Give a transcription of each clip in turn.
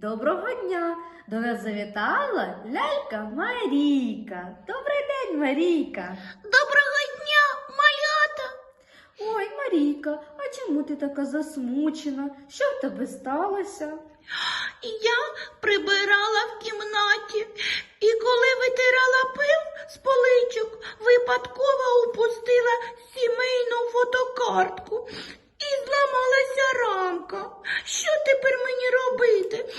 Доброго дня! До нас завітала лялька Марійка. Добрий день, Марійка. Доброго дня, малята! Ой, Марійка, а чому ти така засмучена? Що в тебе сталося? Я прибирала в кімнаті, і коли витирала пил з поличок, випадково упустила сімейну фотокартку і зламалася рамка. Що тепер мені робити?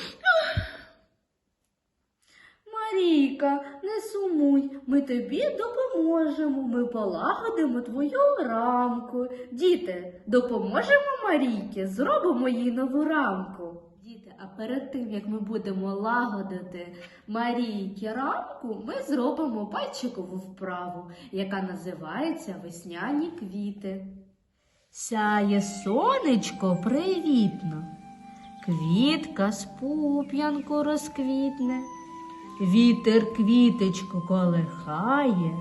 Марійка, не сумуй, ми тобі допоможемо. Ми полагодимо твою рамку. Діти, допоможемо Марійці, зробимо їй нову рамку. Діти, а перед тим як ми будемо лагодити Марійці рамку, ми зробимо пальчикову вправу, яка називається весняні квіти. Сяє сонечко привітно, квітка з пуп'янку розквітне. Вітер квіточку колихає,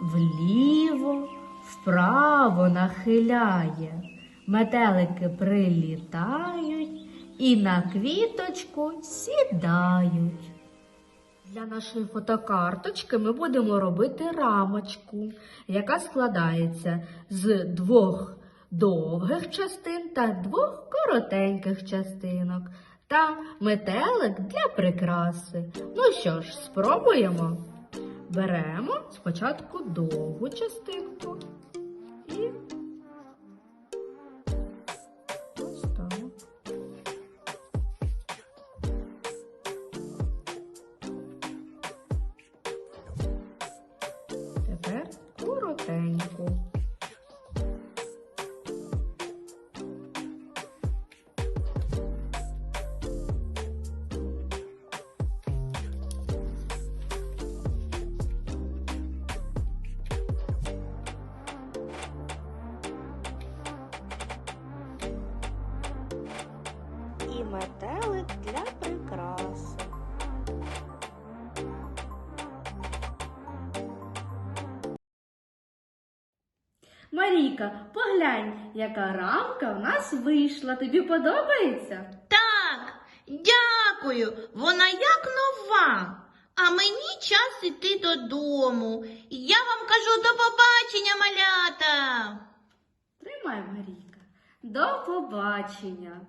вліво, вправо нахиляє, метелики прилітають і на квіточку сідають. Для нашої фотокарточки ми будемо робити рамочку, яка складається з двох довгих частин та двох коротеньких частинок та метелик для прикраси. Ну що ж, спробуємо. Беремо спочатку довгу частинку І метелик для прикраси. Марійка, поглянь, яка рамка в нас вийшла. Тобі подобається? Так, дякую. Вона як нова. А мені час іти додому. Я вам кажу до побачення, малята. Тримай, Марійка. До побачення.